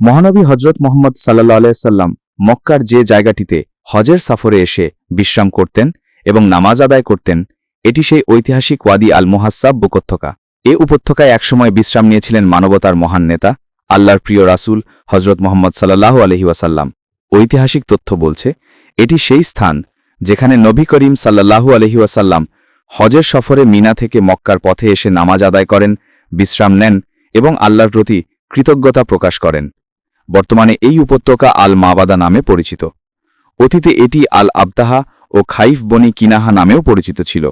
মহানবী হজরত মোহাম্মদ সাল্লাহ আলাইসাল্লাম মক্কার যে জায়গাটিতে হজের সফরে এসে বিশ্রাম করতেন এবং নামাজ আদায় করতেন, এটি সেই ঐতিহাসিক ওয়াদি আল মোহাসাব উপত্যকা। এ উপত্যকায় একসময় বিশ্রাম নিয়েছিলেন মানবতার মহান নেতা, আল্লাহর প্রিয় রাসূল হজরত মোহাম্মদ সাল্লাহ আলহিউসাল্লাম ঐতিহাসিক তথ্য বলছে, এটি সেই স্থান যেখানে নবী করিম সাল্লাহু আলহিউসাল্লাম হজের সফরে মিনা থেকে মক্কার পথে এসে নামাজ আদায় করেন, বিশ্রাম নেন এবং আল্লাহর প্রতি কৃতজ্ঞতা প্রকাশ করেন। বর্তমানে এই উপত্যকা আল মাবাদা নামে পরিচিত। অতীতে এটি আল আবতাহা ও খাইফ বনি কিনাহা নামেও পরিচিত ছিল।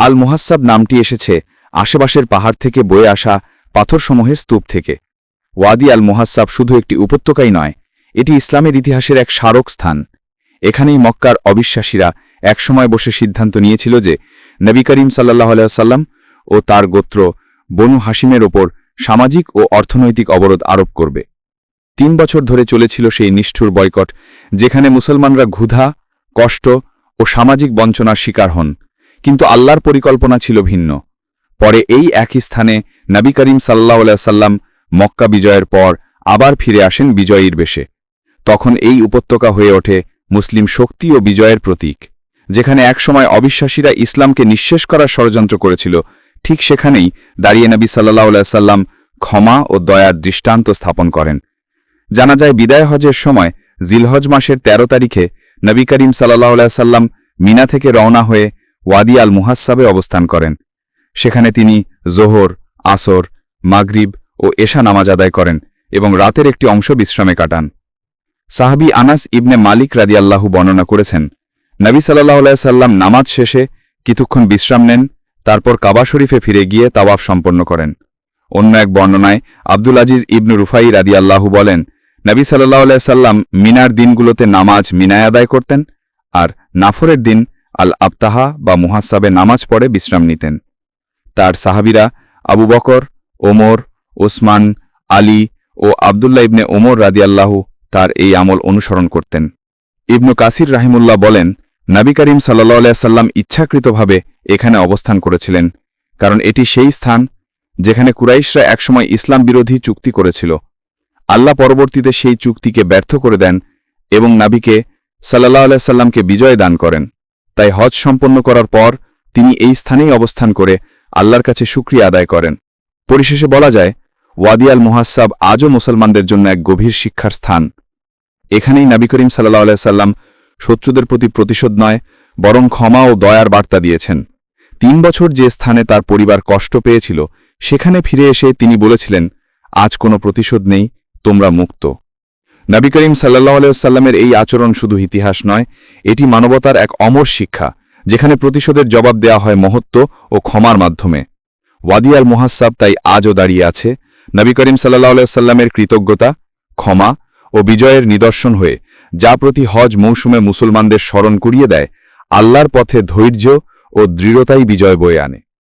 আল মুহাসাব নামটি এসেছে আশেপাশের পাহাড় থেকে বয়ে আসা পাথরসমূহের স্তূপ থেকে। ওয়াদি আল মুহাসাব শুধু একটি উপত্যকাই নয়, এটি ইসলামের ইতিহাসের এক স্মারক স্থান। এখানেই মক্কার অবিশ্বাসীরা একসময় বসে সিদ্ধান্ত নিয়েছিল যে নবী করিম সাল্লাহ আলাইসাল্লাম ও তার গোত্র বনু হাসিমের ওপর সামাজিক ও অর্থনৈতিক অবরোধ আরোপ করবে। তিন বছর ধরে চলেছিল সেই নিষ্ঠুর বয়কট, যেখানে মুসলমানরা ক্ষুধা, কষ্ট ও সামাজিক বঞ্চনার শিকার হন। কিন্তু আল্লাহর পরিকল্পনা ছিল ভিন্ন। পরে এই একই স্থানে নবী করিম সাল্লাহ সাল্লাম মক্কা বিজয়ের পর আবার ফিরে আসেন বিজয়ীর বেশে। তখন এই উপত্যকা হয়ে ওঠে মুসলিম শক্তি ও বিজয়ের প্রতীক, যেখানে একসময় অবিশ্বাসীরা ইসলামকে নিঃশেষ করার ষড়যন্ত্র করেছিল। ঠিক সেখানেই দাঁড়িয়ে নবী সাল্লাহ সাল্লাম ক্ষমা ও দয়ার দৃষ্টান্ত স্থাপন করেন। জানা যায় বিদায় হজের সময় জিলহজ মাসের ১৩ তারিখে নবী করিম সাল্লাহ সাল্লাম মিনা থেকে রওনা হয়ে ওয়াদি আল মুহাসাবে অবস্থান করেন। সেখানে তিনি জোহর, আসর, মাগরিব ও এশা নামাজ আদায় করেন এবং রাতের একটি অংশ বিশ্রামে কাটান। সাহাবি আনাস ইবনে মালিক রাদিয়াল্লাহু বর্ণনা করেছেন, নবী সাল্লাহ সাল্লাম নামাজ শেষে কিছুক্ষণ বিশ্রাম নেন, তারপর কাবা শরীফে ফিরে গিয়ে তাওয়াফ সম্পন্ন করেন। অন্য এক বর্ণনায় আব্দুল আজিজ ইবনু রুফাই রাদি রাদিয়াল্লাহু বলেন নবী সাল্লাহ সাল্লাম মিনার দিনগুলোতে নামাজ মিনায় আদায় করতেন আর নাফরের দিন আল আবতাহা বা মুহাসাবে নামাজ পড়ে বিশ্রাম নিতেন। তার সাহাবিরা আবু বকর, ওমর, ওসমান, আলী ও আবদুল্লাহ ইবনে ওমর রাদিয়াল্লাহু তার এই আমল অনুসরণ করতেন। ইবনু কাসির রাহিমুল্লাহ বলেন, নবী করিম সাল্লাহ সাল্লাম ইচ্ছাকৃতভাবে এখানে অবস্থান করেছিলেন, কারণ এটি সেই স্থান যেখানে কুরাইশরা একসময় ইসলাম বিরোধী চুক্তি করেছিল আল্লাহ পরবর্তীতে সেই চুক্তিকে ব্যর্থ করে দেন এবং নাবিকে সাল্লাহ সাল্লামকে বিজয় দান করেন। তাই হজ সম্পন্ন করার পর তিনি এই স্থানেই অবস্থান করে আল্লাহর কাছে সুক্রিয়া আদায় করেন। পরিশেষে বলা যায় ওয়াদিয়াল মুহাসাব আজও মুসলমানদের জন্য এক গভীর শিক্ষার স্থান। এখানেই নাবি করিম সাল্লাহ সাল্লাম শত্রুদের প্রতি প্রতিশোধ নয়, বরং ক্ষমা ও দয়ার বার্তা দিয়েছেন। তিন বছর যে স্থানে তার পরিবার কষ্ট পেয়েছিল, সেখানে ফিরে এসে তিনি বলেছিলেন, আজ কোনো প্রতিশোধ নেই তোমরা মুক্ত। নবী করিম সাল্লাহ সাল্লামের এই আচরণ শুধু ইতিহাস নয়, এটি মানবতার এক অমর শিক্ষা, যেখানে প্রতিশোধের জবাব দেয়া হয় মহত্ব ও ক্ষমার মাধ্যমে। ওয়াদিয়াল মোহাসাব তাই আজও দাঁড়িয়ে আছে, নবী করিম সাল্লাহ সাল্লামের কৃতজ্ঞতা, ক্ষমা ও বিজয়ের নিদর্শন হয়ে, যা প্রতি হজ মৌসুমে মুসলমানদের স্মরণ করিয়ে দেয়, আল্লাহর পথে ধৈর্য ও দৃঢ়তাই বিজয় বয়ে আনে।